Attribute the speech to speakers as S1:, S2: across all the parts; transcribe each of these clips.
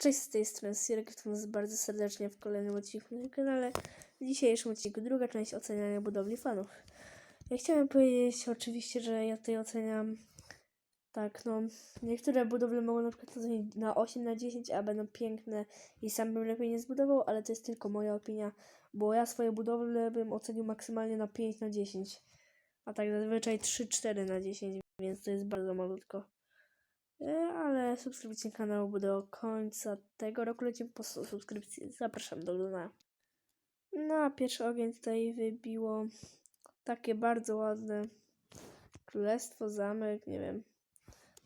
S1: Cześć z tej strony Sierek, witam was bardzo serdecznie w kolejnym odcinku na kanale. W dzisiejszym odcinku druga część oceniania budowli fanów. Ja chciałem powiedzieć oczywiście, że ja tutaj oceniam tak, no niektóre budowle mogą na przykład ocenić na 8 na 10, a będą piękne i sam bym lepiej nie zbudował, ale to jest tylko moja opinia, bo ja swoje budowle bym ocenił maksymalnie na 5 na 10, a tak zazwyczaj 3-4 na 10, więc to jest bardzo malutko. E, ale subskrypcja kanału do końca tego roku. Lecimy po 100 subskrypcji. Zapraszam do oglądania. No pierwszy ogień tutaj wybiło takie bardzo ładne królestwo, zamek, nie wiem.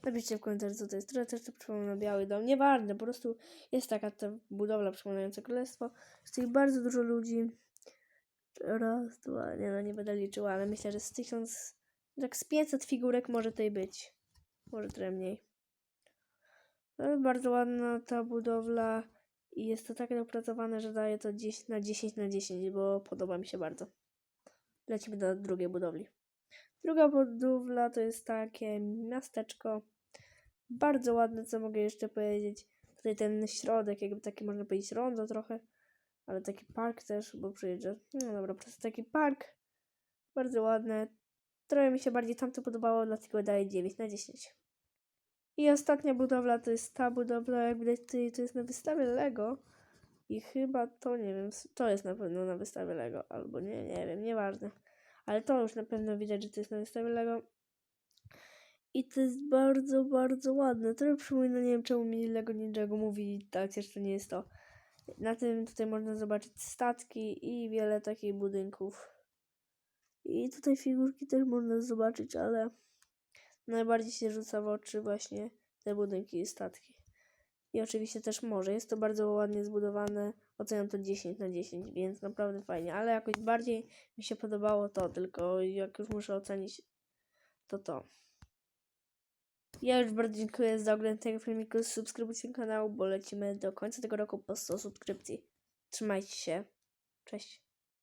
S1: Napiszcie w komentarzu co to jest. Trochę też to przypomina Biały Dom. Nieważne, po prostu jest taka ta budowla przypominająca królestwo. Jest tutaj bardzo dużo ludzi. Raz, dwa, nie no nie będę liczyła, ale myślę, że z tysiąc, tak z 500 figurek może tutaj być. Może trochę mniej. Ale bardzo ładna ta budowla i jest to tak dopracowane, że daje to 10 na 10 na 10, bo podoba mi się bardzo. Lecimy do drugiej budowli. Druga budowla to jest takie miasteczko. Bardzo ładne, co mogę jeszcze powiedzieć. Tutaj ten środek, jakby taki można powiedzieć rondo trochę, ale taki park też, bo przyjeżdża. No dobra, po prostu taki park. Bardzo ładne. Trochę mi się bardziej tamto podobało, dlatego daję 9 na 10. I ostatnia budowla to jest ta budowla, jak widać to jest na wystawie Lego. I chyba to nie wiem, to jest na pewno na wystawie Lego, albo nie, nie wiem, nieważne. Ale to już na pewno widać, że to jest na wystawie Lego. I to jest bardzo, bardzo ładne. Trochę przypomina, nie wiem czemu mi Lego Ninjago mówi, tak, to nie jest to. Na tym tutaj można zobaczyć statki i wiele takich budynków. I tutaj figurki też można zobaczyć, ale najbardziej się rzuca w oczy właśnie te budynki i statki. I oczywiście też morze. Jest to bardzo ładnie zbudowane. Oceniam to 10 na 10, więc naprawdę fajnie. Ale jakoś bardziej mi się podobało to, tylko jak już muszę ocenić, to to. Ja już bardzo dziękuję za oglądanie tego filmiku. Subskrybujcie kanał, bo lecimy do końca tego roku po 100 subskrypcji. Trzymajcie się. Cześć.